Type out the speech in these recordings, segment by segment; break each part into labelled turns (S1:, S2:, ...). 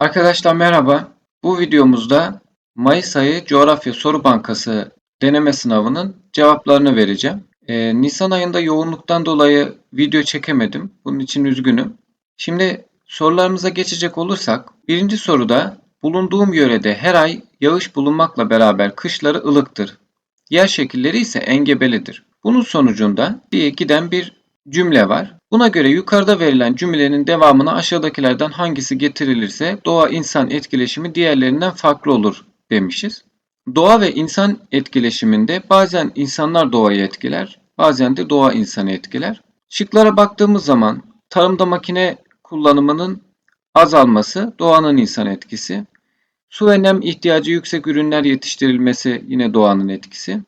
S1: Arkadaşlar merhaba. Bu videomuzda Mayıs ayı coğrafya soru bankası deneme sınavının cevaplarını vereceğim. Ee, Nisan ayında yoğunluktan dolayı video çekemedim. Bunun için üzgünüm. Şimdi sorularımıza geçecek olursak birinci soruda bulunduğum yörede her ay yağış bulunmakla beraber kışları ılıktır. Yer şekilleri ise engebelidir. Bunun sonucunda diye giden bir cümle var. Buna göre yukarıda verilen cümlenin devamına aşağıdakilerden hangisi getirilirse doğa insan etkileşimi diğerlerinden farklı olur demişiz. Doğa ve insan etkileşiminde bazen insanlar doğayı etkiler, bazen de doğa insanı etkiler. Şıklara baktığımız zaman tarımda makine kullanımının azalması doğanın insan etkisi. Su ve nem ihtiyacı yüksek ürünler yetiştirilmesi yine doğanın etkisi.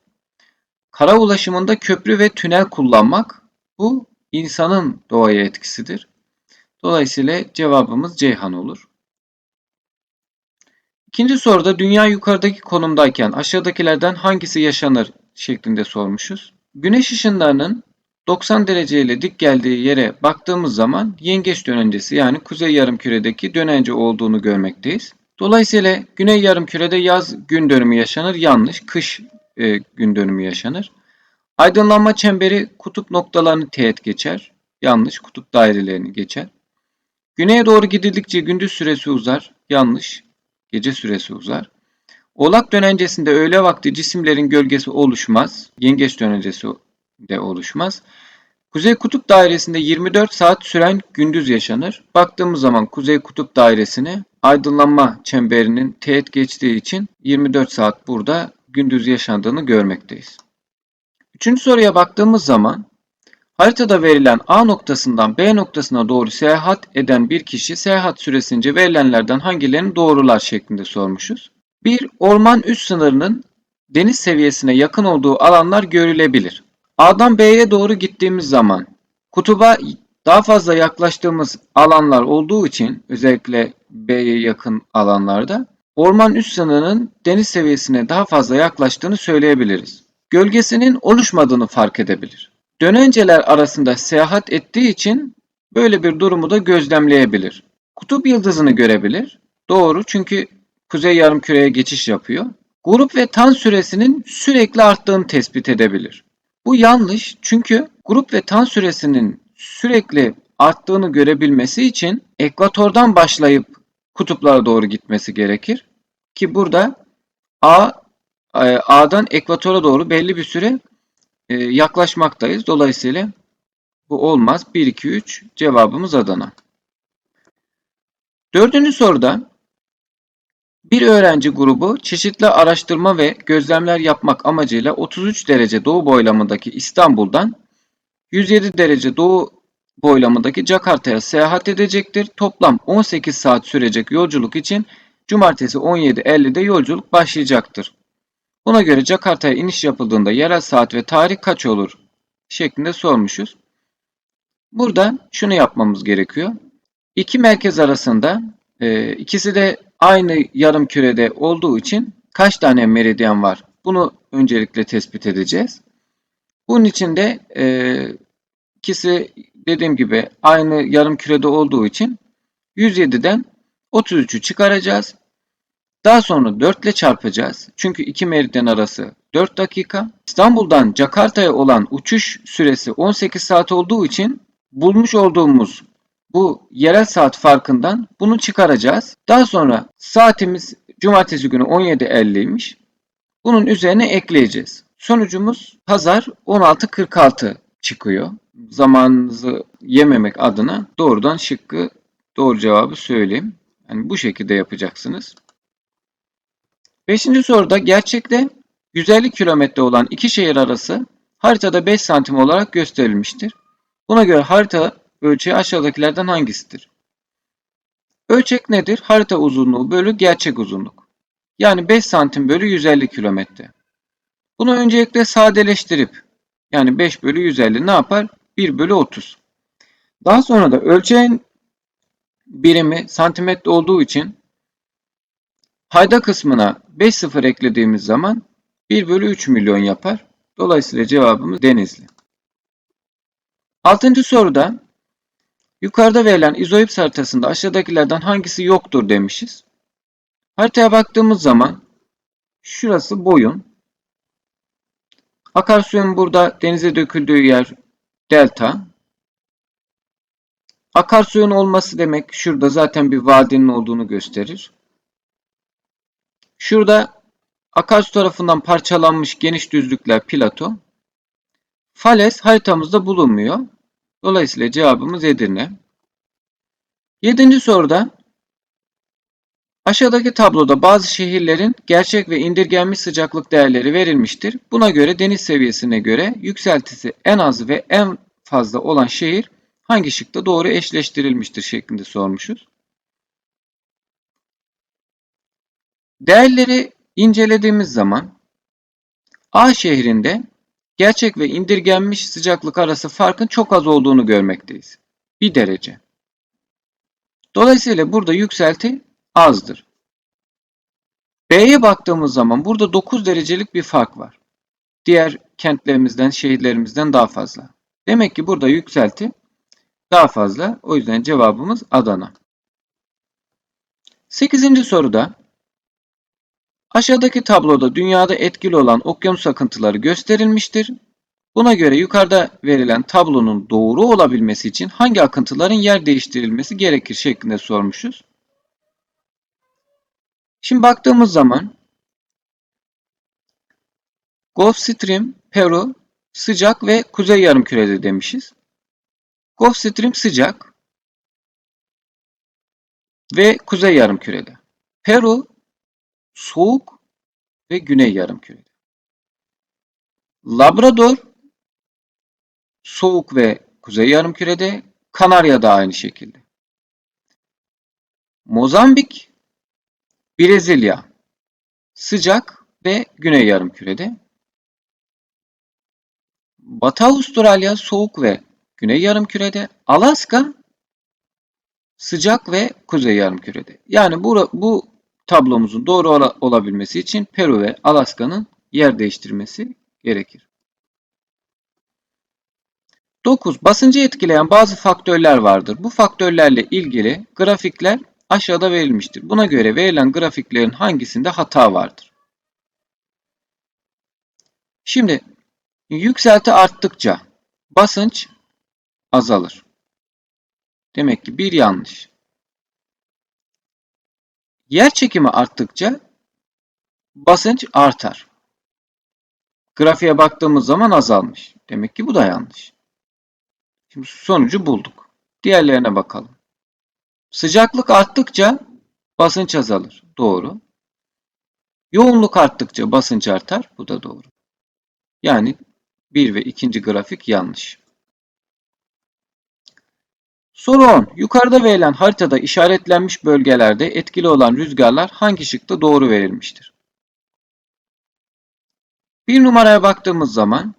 S1: Kara ulaşımında köprü ve tünel kullanmak bu insanın doğaya etkisidir. Dolayısıyla cevabımız Ceyhan olur. İkinci soruda dünya yukarıdaki konumdayken aşağıdakilerden hangisi yaşanır şeklinde sormuşuz. Güneş ışınlarının 90 derece ile dik geldiği yere baktığımız zaman yengeç dönencesi yani kuzey yarımküredeki dönence olduğunu görmekteyiz. Dolayısıyla güney yarımkürede yaz gün dönümü yaşanır. Yanlış. Kış e, gün dönümü yaşanır. Aydınlanma çemberi kutup noktalarını teğet geçer. Yanlış. Kutup dairelerini geçer. Güneye doğru gidildikçe gündüz süresi uzar. Yanlış. Gece süresi uzar. Oğlak dönencesinde öğle vakti cisimlerin gölgesi oluşmaz. Yengeç dönencesi de oluşmaz. Kuzey kutup dairesinde 24 saat süren gündüz yaşanır. Baktığımız zaman kuzey kutup dairesine aydınlanma çemberinin teğet geçtiği için 24 saat burada gündüz yaşandığını görmekteyiz. Üçüncü soruya baktığımız zaman haritada verilen A noktasından B noktasına doğru seyahat eden bir kişi seyahat süresince verilenlerden hangilerini doğrular şeklinde sormuşuz. Bir orman üst sınırının deniz seviyesine yakın olduğu alanlar görülebilir. A'dan B'ye doğru gittiğimiz zaman kutuba daha fazla yaklaştığımız alanlar olduğu için özellikle B'ye yakın alanlarda orman üst sınırının deniz seviyesine daha fazla yaklaştığını söyleyebiliriz. Gölgesinin oluşmadığını fark edebilir. Dönenceler arasında seyahat ettiği için böyle bir durumu da gözlemleyebilir. Kutup yıldızını görebilir. Doğru çünkü kuzey yarımküreye geçiş yapıyor. Grup ve tan süresinin sürekli arttığını tespit edebilir. Bu yanlış çünkü grup ve tan süresinin sürekli arttığını görebilmesi için ekvatordan başlayıp kutuplara doğru gitmesi gerekir. Ki burada A A'dan ekvatora doğru belli bir süre e, yaklaşmaktayız. Dolayısıyla bu olmaz. 1, 2, 3 cevabımız Adana. Dördüncü soruda bir öğrenci grubu çeşitli araştırma ve gözlemler yapmak amacıyla 33 derece doğu boylamındaki İstanbul'dan 107 derece doğu boylamındaki Jakarta'ya seyahat edecektir. Toplam 18 saat sürecek yolculuk için cumartesi 17.50'de yolculuk başlayacaktır. Buna göre Jakarta'ya iniş yapıldığında yerel saat ve tarih kaç olur? şeklinde sormuşuz. Burada şunu yapmamız gerekiyor. İki merkez arasında e, ikisi de aynı yarım kürede olduğu için kaç tane meridyen var? Bunu öncelikle tespit edeceğiz. Bunun için de e, ikisi dediğim gibi aynı yarım kürede olduğu için 107'den 33'ü çıkaracağız. Daha sonra 4 ile çarpacağız. Çünkü iki meridyen arası 4 dakika. İstanbul'dan Jakarta'ya olan uçuş süresi 18 saat olduğu için bulmuş olduğumuz bu yerel saat farkından bunu çıkaracağız. Daha sonra saatimiz cumartesi günü 17.50'ymiş. Bunun üzerine ekleyeceğiz. Sonucumuz pazar 16.46 çıkıyor. Zamanınızı yememek adına doğrudan şıkkı doğru cevabı söyleyeyim. Yani bu şekilde yapacaksınız. Beşinci soruda gerçekte 150 kilometre olan iki şehir arası haritada 5 santim olarak gösterilmiştir. Buna göre harita ölçeği aşağıdakilerden hangisidir? Ölçek nedir? Harita uzunluğu bölü gerçek uzunluk. Yani 5 santim bölü 150 kilometre. Bunu öncelikle sadeleştirip yani 5 bölü 150 ne yapar? 1 bölü 30. Daha sonra da ölçeğin birimi santimetre olduğu için Payda kısmına 5 sıfır eklediğimiz zaman 1 bölü 3 milyon yapar. Dolayısıyla cevabımız Denizli. Altıncı soruda Yukarıda verilen izoips haritasında aşağıdakilerden hangisi yoktur demişiz. Haritaya baktığımız zaman şurası boyun. Akarsuyun burada denize döküldüğü yer delta. Akarsuyun olması demek şurada zaten bir vadinin olduğunu gösterir. Şurada akarsu tarafından parçalanmış geniş düzlükler plato. Fales haritamızda bulunmuyor. Dolayısıyla cevabımız Edirne. Yedinci soruda aşağıdaki tabloda bazı şehirlerin gerçek ve indirgenmiş sıcaklık değerleri verilmiştir. Buna göre deniz seviyesine göre yükseltisi en az ve en fazla olan şehir hangi şıkta doğru eşleştirilmiştir şeklinde sormuşuz. Değerleri incelediğimiz zaman A şehrinde gerçek ve indirgenmiş sıcaklık arası farkın çok az olduğunu görmekteyiz. 1 derece. Dolayısıyla burada yükselti azdır. B'ye baktığımız zaman burada 9 derecelik bir fark var. Diğer kentlerimizden, şehirlerimizden daha fazla. Demek ki burada yükselti daha fazla. O yüzden cevabımız Adana. 8. soruda aşağıdaki tabloda dünyada etkili olan okyanus akıntıları gösterilmiştir. Buna göre yukarıda verilen tablonun doğru olabilmesi için hangi akıntıların yer değiştirilmesi gerekir şeklinde sormuşuz. Şimdi baktığımız zaman Gulf Stream, Peru sıcak ve kuzey yarımkürede demişiz. Gulf Stream sıcak ve kuzey yarımkürede. Peru soğuk ve güney yarımkürede. Labrador soğuk ve kuzey yarımkürede. Kanarya da aynı şekilde. Mozambik, Brezilya sıcak ve güney yarımkürede. Batı Avustralya soğuk ve güney yarımkürede. Alaska sıcak ve kuzey yarımkürede. Yani bu, bu tablomuzun doğru ola, olabilmesi için Peru ve Alaska'nın yer değiştirmesi gerekir. 9. Basıncı etkileyen bazı faktörler vardır. Bu faktörlerle ilgili grafikler aşağıda verilmiştir. Buna göre verilen grafiklerin hangisinde hata vardır? Şimdi yükselti arttıkça basınç azalır. Demek ki bir yanlış. Yer çekimi arttıkça basınç artar. Grafiğe baktığımız zaman azalmış. Demek ki bu da yanlış. Şimdi sonucu bulduk. Diğerlerine bakalım. Sıcaklık arttıkça basınç azalır. Doğru. Yoğunluk arttıkça basınç artar. Bu da doğru. Yani bir ve ikinci grafik yanlış. Soru 10. Yukarıda verilen haritada işaretlenmiş bölgelerde etkili olan rüzgarlar hangi şıkta doğru verilmiştir? Bir numaraya baktığımız zaman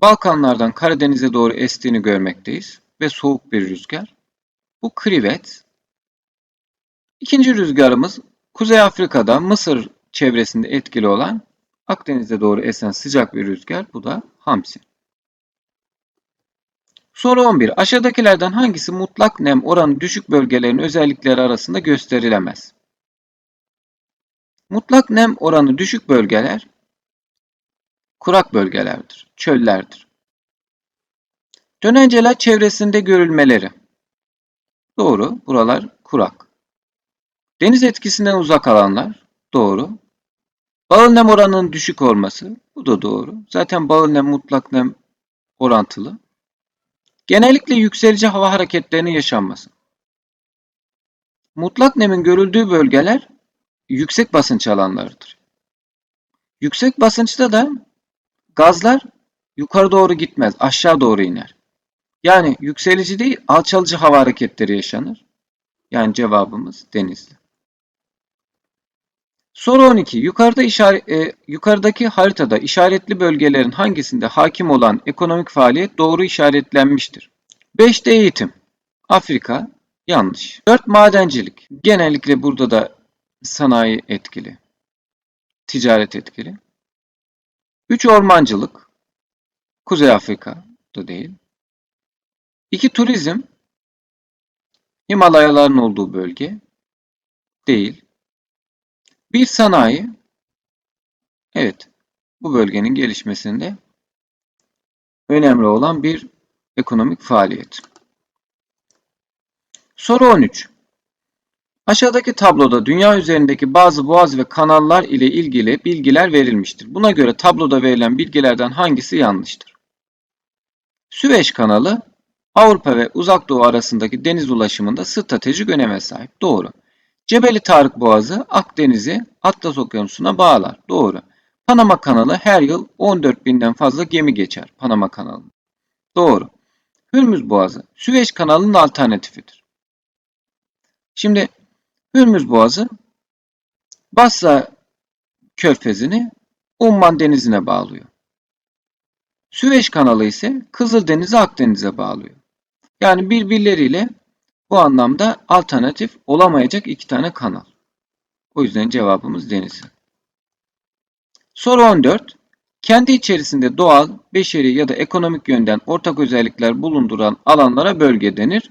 S1: Balkanlardan Karadeniz'e doğru estiğini görmekteyiz ve soğuk bir rüzgar. Bu krivet. İkinci rüzgarımız Kuzey Afrika'da Mısır çevresinde etkili olan Akdeniz'e doğru esen sıcak bir rüzgar. Bu da hamsi. Soru 11. Aşağıdakilerden hangisi mutlak nem oranı düşük bölgelerin özellikleri arasında gösterilemez? Mutlak nem oranı düşük bölgeler kurak bölgelerdir, çöllerdir. Dönenceler çevresinde görülmeleri. Doğru, buralar kurak. Deniz etkisinden uzak alanlar. Doğru. Bağıl nem oranının düşük olması. Bu da doğru. Zaten bağıl nem mutlak nem orantılı. Genellikle yükselici hava hareketlerinin yaşanması. Mutlak nemin görüldüğü bölgeler yüksek basınç alanlarıdır. Yüksek basınçta da gazlar yukarı doğru gitmez, aşağı doğru iner. Yani yükselici değil, alçalıcı hava hareketleri yaşanır. Yani cevabımız Denizli. Soru 12. Yukarıda işaret, e, yukarıdaki haritada işaretli bölgelerin hangisinde hakim olan ekonomik faaliyet doğru işaretlenmiştir? 5'te eğitim. Afrika yanlış. 4 madencilik. Genellikle burada da sanayi etkili. Ticaret etkili. 3 ormancılık. Kuzey Afrika da değil. 2 turizm. Himalayaların olduğu bölge değil. Bir sanayi evet bu bölgenin gelişmesinde önemli olan bir ekonomik faaliyet. Soru 13. Aşağıdaki tabloda dünya üzerindeki bazı boğaz ve kanallar ile ilgili bilgiler verilmiştir. Buna göre tabloda verilen bilgilerden hangisi yanlıştır? Süveyş kanalı Avrupa ve Uzak Doğu arasındaki deniz ulaşımında stratejik öneme sahip. Doğru. Cebeli Tarık Boğazı Akdeniz'i Atlas Okyanusu'na bağlar. Doğru. Panama kanalı her yıl 14 binden fazla gemi geçer Panama kanalı. Doğru. Hürmüz Boğazı Süveyş kanalının alternatifidir. Şimdi Hürmüz Boğazı Basra Körfezi'ni Umman Denizi'ne bağlıyor. Süveyş kanalı ise Kızıldeniz'i Akdeniz'e bağlıyor. Yani birbirleriyle bu anlamda alternatif olamayacak iki tane kanal. O yüzden cevabımız deniz. Soru 14. Kendi içerisinde doğal, beşeri ya da ekonomik yönden ortak özellikler bulunduran alanlara bölge denir.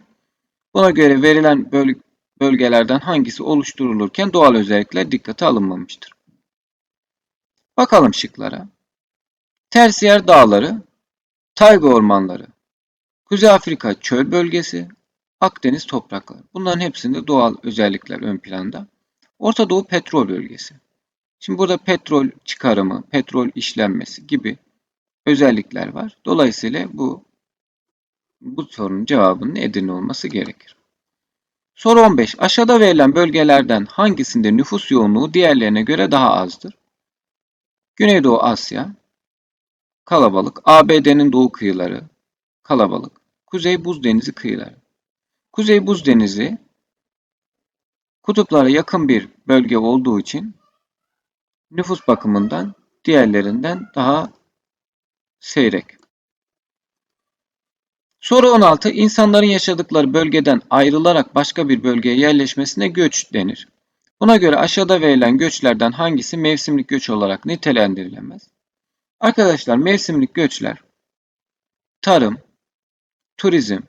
S1: Buna göre verilen böl bölgelerden hangisi oluşturulurken doğal özellikler dikkate alınmamıştır. Bakalım şıklara. Tersiyer dağları, tayga ormanları, Kuzey Afrika çöl bölgesi, Akdeniz toprakları. Bunların hepsinde doğal özellikler ön planda. Orta Doğu petrol bölgesi. Şimdi burada petrol çıkarımı, petrol işlenmesi gibi özellikler var. Dolayısıyla bu bu sorunun cevabının Edirne olması gerekir. Soru 15. Aşağıda verilen bölgelerden hangisinde nüfus yoğunluğu diğerlerine göre daha azdır? Güneydoğu Asya kalabalık, ABD'nin doğu kıyıları kalabalık, Kuzey Buz Denizi kıyıları. Kuzey Buz Denizi kutuplara yakın bir bölge olduğu için nüfus bakımından diğerlerinden daha seyrek. Soru 16. İnsanların yaşadıkları bölgeden ayrılarak başka bir bölgeye yerleşmesine göç denir. Buna göre aşağıda verilen göçlerden hangisi mevsimlik göç olarak nitelendirilemez? Arkadaşlar mevsimlik göçler tarım, turizm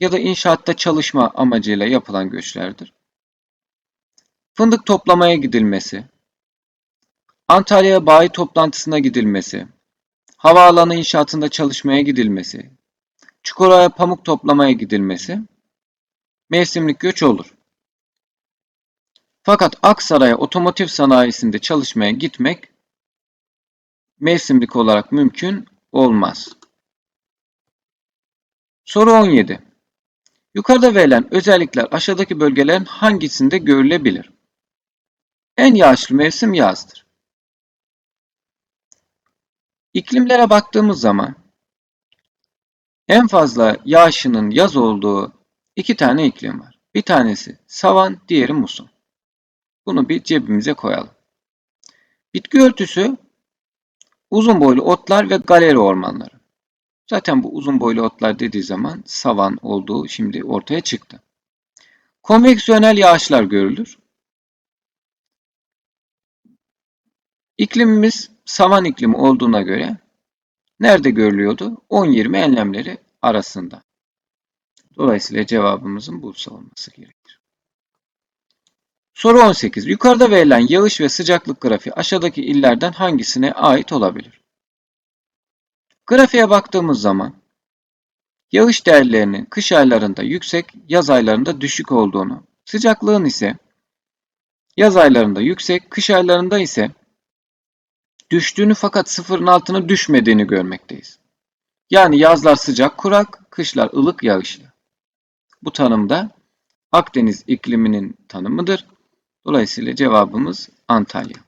S1: ya da inşaatta çalışma amacıyla yapılan göçlerdir. Fındık toplamaya gidilmesi, Antalya bayi toplantısına gidilmesi, havaalanı inşaatında çalışmaya gidilmesi, Çukurova pamuk toplamaya gidilmesi mevsimlik göç olur. Fakat Aksaray'a otomotiv sanayisinde çalışmaya gitmek mevsimlik olarak mümkün olmaz. Soru 17. Yukarıda verilen özellikler aşağıdaki bölgelerin hangisinde görülebilir? En yağışlı mevsim yazdır. İklimlere baktığımız zaman en fazla yağışının yaz olduğu iki tane iklim var. Bir tanesi savan, diğeri muson. Bunu bir cebimize koyalım. Bitki örtüsü uzun boylu otlar ve galeri ormanları. Zaten bu uzun boylu otlar dediği zaman savan olduğu şimdi ortaya çıktı. Konveksiyonel yağışlar görülür. İklimimiz savan iklimi olduğuna göre nerede görülüyordu? 10-20 enlemleri arasında. Dolayısıyla cevabımızın Bursa olması gerekir. Soru 18. Yukarıda verilen yağış ve sıcaklık grafiği aşağıdaki illerden hangisine ait olabilir? Grafiğe baktığımız zaman yağış değerlerinin kış aylarında yüksek, yaz aylarında düşük olduğunu, sıcaklığın ise yaz aylarında yüksek, kış aylarında ise düştüğünü fakat sıfırın altına düşmediğini görmekteyiz. Yani yazlar sıcak kurak, kışlar ılık yağışlı. Bu tanım da Akdeniz ikliminin tanımıdır. Dolayısıyla cevabımız Antalya.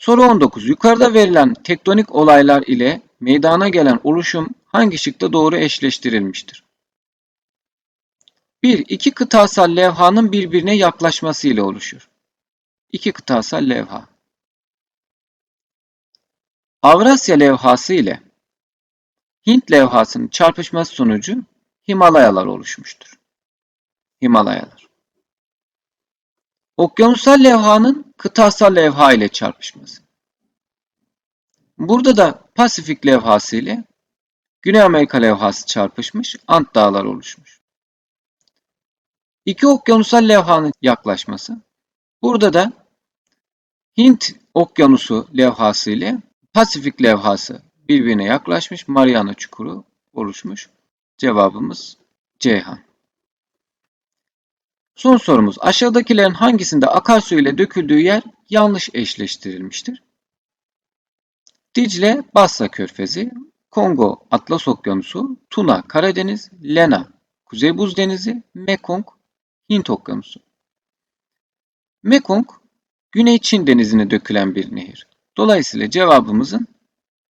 S1: Soru 19. Yukarıda verilen tektonik olaylar ile meydana gelen oluşum hangi şıkta doğru eşleştirilmiştir? 1. İki kıtasal levhanın birbirine yaklaşması ile oluşur. İki kıtasal levha. Avrasya levhası ile Hint levhasının çarpışması sonucu Himalayalar oluşmuştur. Himalayalar. Okyanusal levhanın kıtasal levha ile çarpışması. Burada da Pasifik levhası ile Güney Amerika levhası çarpışmış, Ant dağları oluşmuş. İki okyanusal levhanın yaklaşması. Burada da Hint Okyanusu levhası ile Pasifik levhası birbirine yaklaşmış. Mariana Çukuru oluşmuş. Cevabımız Ceyhan. Son sorumuz. Aşağıdakilerin hangisinde akarsu ile döküldüğü yer yanlış eşleştirilmiştir? Dicle Basra Körfezi, Kongo Atlas Okyanusu, Tuna Karadeniz, Lena Kuzey Buz Denizi, Mekong Hint Okyanusu. Mekong Güney Çin Denizi'ne dökülen bir nehir. Dolayısıyla cevabımızın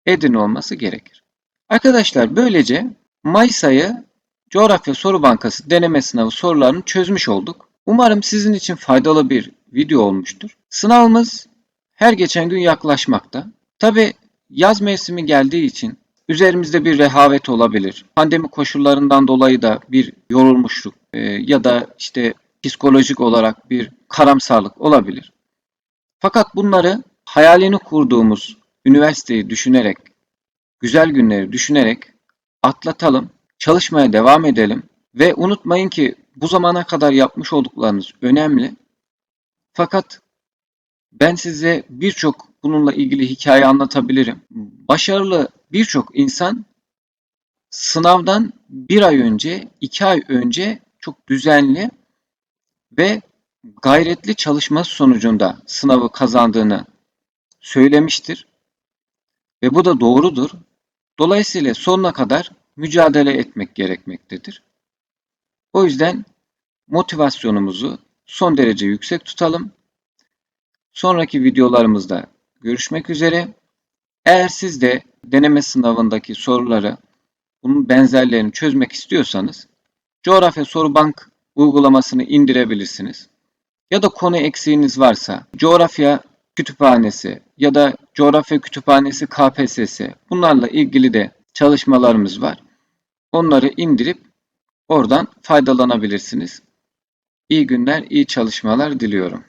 S1: Edirne olması gerekir. Arkadaşlar böylece Mayıs ayı Coğrafya Soru Bankası deneme sınavı sorularını çözmüş olduk. Umarım sizin için faydalı bir video olmuştur. Sınavımız her geçen gün yaklaşmakta. Tabi yaz mevsimi geldiği için üzerimizde bir rehavet olabilir. Pandemi koşullarından dolayı da bir yorulmuşluk e, ya da işte psikolojik olarak bir karamsarlık olabilir. Fakat bunları hayalini kurduğumuz üniversiteyi düşünerek, güzel günleri düşünerek atlatalım, çalışmaya devam edelim ve unutmayın ki bu zamana kadar yapmış olduklarınız önemli. Fakat ben size birçok bununla ilgili hikaye anlatabilirim. Başarılı birçok insan sınavdan bir ay önce, iki ay önce çok düzenli ve gayretli çalışması sonucunda sınavı kazandığını söylemiştir. Ve bu da doğrudur. Dolayısıyla sonuna kadar mücadele etmek gerekmektedir. O yüzden motivasyonumuzu son derece yüksek tutalım. Sonraki videolarımızda görüşmek üzere. Eğer siz de deneme sınavındaki soruları, bunun benzerlerini çözmek istiyorsanız Coğrafya Soru Bank uygulamasını indirebilirsiniz. Ya da konu eksiğiniz varsa coğrafya kütüphanesi ya da coğrafya kütüphanesi KPSS bunlarla ilgili de çalışmalarımız var. Onları indirip oradan faydalanabilirsiniz. İyi günler, iyi çalışmalar diliyorum.